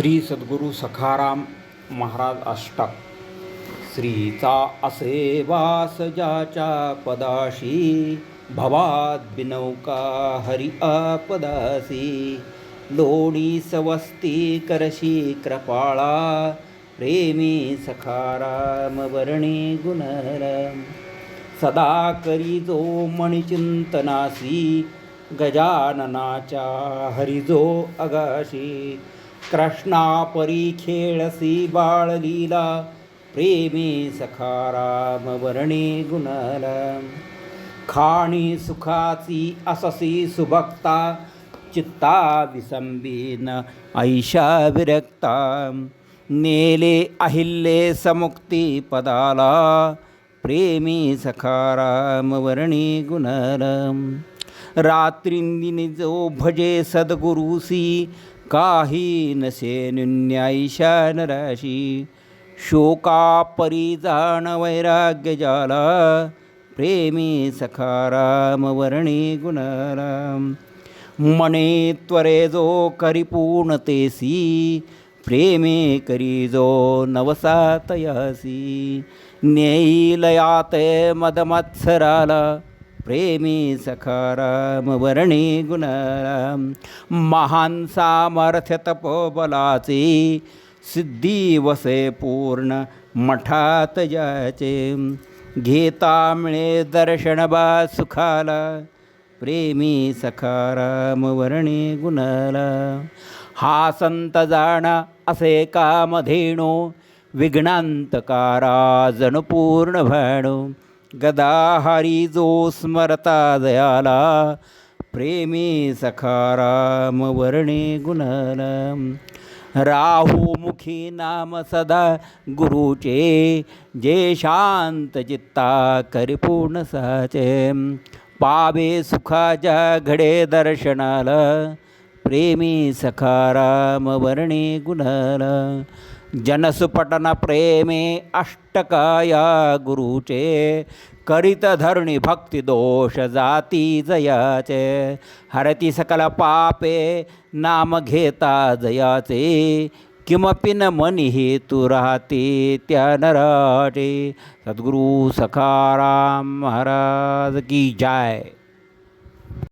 श्री सद्गुरू सखाराम महाराज अष्टक. श्रीचा असे वास ज्याच्या पदाशी भवाद बिनौका हरि आपदासी लोणी सवस्ती करशी कृपाळा प्रेमी सखाराम वर्णी गुणराम. सदा करी जो मणिचिंतनासी गजाननाच्या हरिजो अगाशी. कृष्णापरी खेळसी बाळलीला प्रेमी सखाराम वर्णी गुणराम खाणी सुखाची अससी सुभक्ता चित्ता विसंबीन ऐशा विरक्ता. नेले अहिल्ये समुक्ती पदाला प्रेमी सखाराम वर्णी गुणराम रात्रिंदिनी जो भजे सद्गुरुसी काही नसे न्यायशा नराशी शोका परिजाण वैराग्य जाला। प्रेमी सखाराम वर्णी गुणाराम मने त्वरे जो करी पूर्णतेसी प्रेमे करी जो नवसातयासी नेईलयात मदमत्सराला। प्रेमी सखाराम वर्णी गुणाराम महान सामर्थ्य तपोबलाचे सिद्धी वसे पूर्ण मठात जाचे घेता मिळे दर्शन बा सुखाला प्रेमी सखाराम वर्णी गुणाला. हा संत जाणा असे कामधेणो विघ्नांतकारा जण पूर्ण भाणो. गदाहारी जो स्मरता दयाला प्रेमी सखाराम वर्णे गुणराम राहुमुखी नाम सदा गुरुचे जे शांत चित्ता करिपूर्ण साचे। पावे सुखाच्या घडे दर्शनाला प्रेमी सखाराम वर्णे गुणाला जनसुपटन प्रेमे अष्टकाया गुरुचे करीत धरणी भक्ती दोष जाती जयाचे हरती सकल पापे नाम घेता जयाचे किमपि न मनी तू राहते त्या नराटे सद्गुरु सखाराम महाराज की जय.